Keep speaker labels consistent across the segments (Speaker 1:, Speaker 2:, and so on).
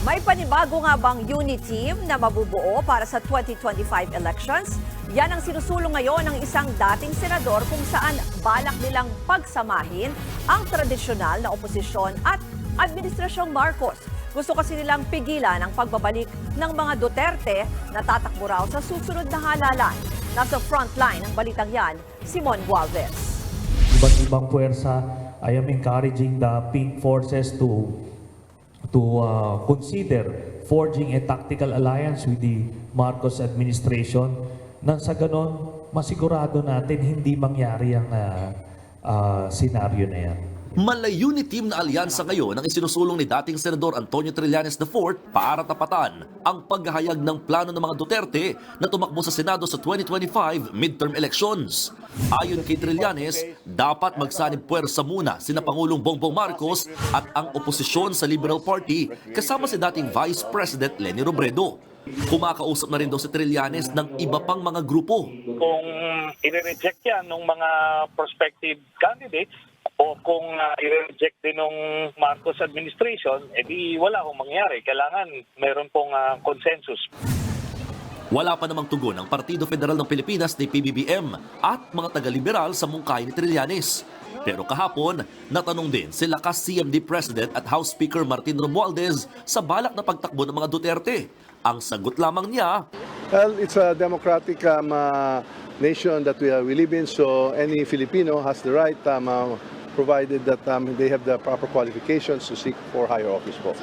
Speaker 1: May panibago nga bang unit team na mabubuo para sa 2025 elections? Yan ang sinusulong ngayon ng isang dating senador kung saan balak nilang pagsamahin ang tradisyonal na oposisyon at Administrasyong Marcos. Gusto kasi nilang pigilan ang pagbabalik ng mga Duterte na tatakbo raw sa susunod na halalan. Nasa frontline ng balitang yan, Simon Gualvez.
Speaker 2: iba't ibang puwersa, I am encouraging the pink forces to to uh, consider forging a tactical alliance with the Marcos administration nang sa ganon masigurado natin hindi mangyari ang uh, uh, senaryo na yan.
Speaker 3: Malayuni team na alyansa ngayon ang isinusulong ni dating Senador Antonio Trillanes IV para tapatan ang paghahayag ng plano ng mga Duterte na tumakbo sa Senado sa 2025 midterm elections. Ayon kay Trillanes, dapat magsanib puwersa muna sina Pangulong Bongbong Marcos at ang oposisyon sa Liberal Party kasama si dating Vice President Leni Robredo. Kumakausap na rin daw si Trillanes ng iba pang mga grupo
Speaker 4: kung i-reject yan ng mga prospective candidates o kung uh, i-reject din ng Marcos administration, edi wala akong mangyari. Kailangan meron pong ah, consensus.
Speaker 3: Wala pa namang tugon ang Partido Federal ng Pilipinas ni PBBM at mga taga-liberal sa mungkay ni Trillanes. Pero kahapon, natanong din si Lakas CMD President at House Speaker Martin Romualdez sa balak na pagtakbo ng mga Duterte. Ang sagot lamang niya,
Speaker 5: Well, it's a democratic um, uh, nation that we, uh, we live in, so any Filipino has the right, um, uh, provided that um, they have the proper qualifications to seek for higher office po.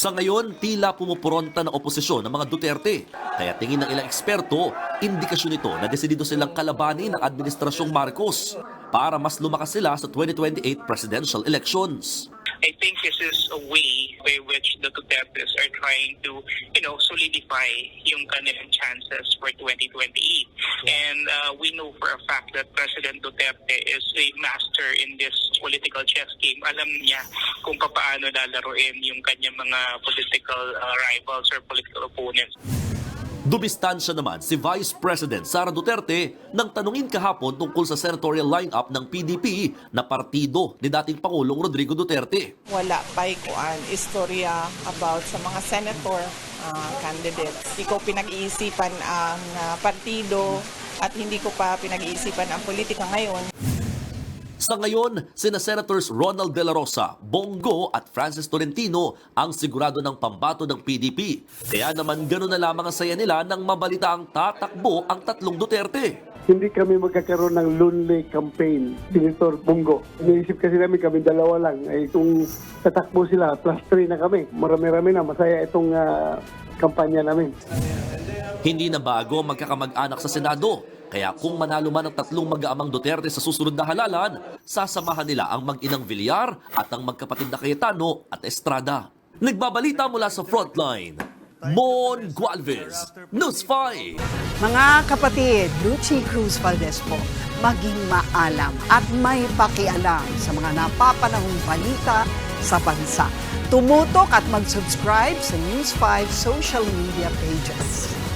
Speaker 3: Sa ngayon, tila pumupuronta ng oposisyon ng mga Duterte. Kaya tingin ng ilang eksperto, indikasyon ito na desidido silang kalabanin ng Administrasyong Marcos para mas lumakas sila sa 2028 presidential elections.
Speaker 6: I think this is a way by which the Dutertes are trying to, you know, solidify yung kanilang chances for 2028. And uh, we know for a fact that President Duterte is a master in this political chess game. Alam niya kung paano lalaroin yung kanyang mga political uh, rivals or political opponents.
Speaker 3: Dumistansya naman si Vice President Sara Duterte nang tanungin kahapon tungkol sa senatorial lineup ng PDP na partido ni dating Pangulong Rodrigo Duterte.
Speaker 7: wala pa'y kuan istorya about sa mga senator ah, candidates. Hindi ko pinag-iisipan ang ah, partido at hindi ko pa pinag-iisipan ang politika ngayon.
Speaker 3: Sa ngayon, sina Senators Ronald De La Rosa, Bongo at Francis Tolentino ang sigurado ng pambato ng PDP. Kaya naman gano'n na lamang ang saya nila nang mabalita ang tatakbo ang tatlong Duterte.
Speaker 8: hindi kami magkakaroon ng lonely campaign, Senator Bungo. Iniisip kasi namin kami dalawa lang. Ay kung tatakbo sila, plus three na kami. Marami-rami na, masaya itong ah, kampanya namin.
Speaker 3: Hindi na bago magkakamag-anak sa Senado. Kaya kung manalo man ang tatlong mag-aamang Duterte sa susunod na halalan, sasamahan nila ang mag-inang Villar at ang magkapatid na Cayetano at Estrada. Nagbabalita mula sa frontline, Mon Gualvez, News 5.
Speaker 9: Mga kapatid, Lucy Cruz Valdez po, maging maalam at may pakialam sa mga napapanahong balita sa bansa. Tumutok at mag-subscribe sa News 5 social media pages.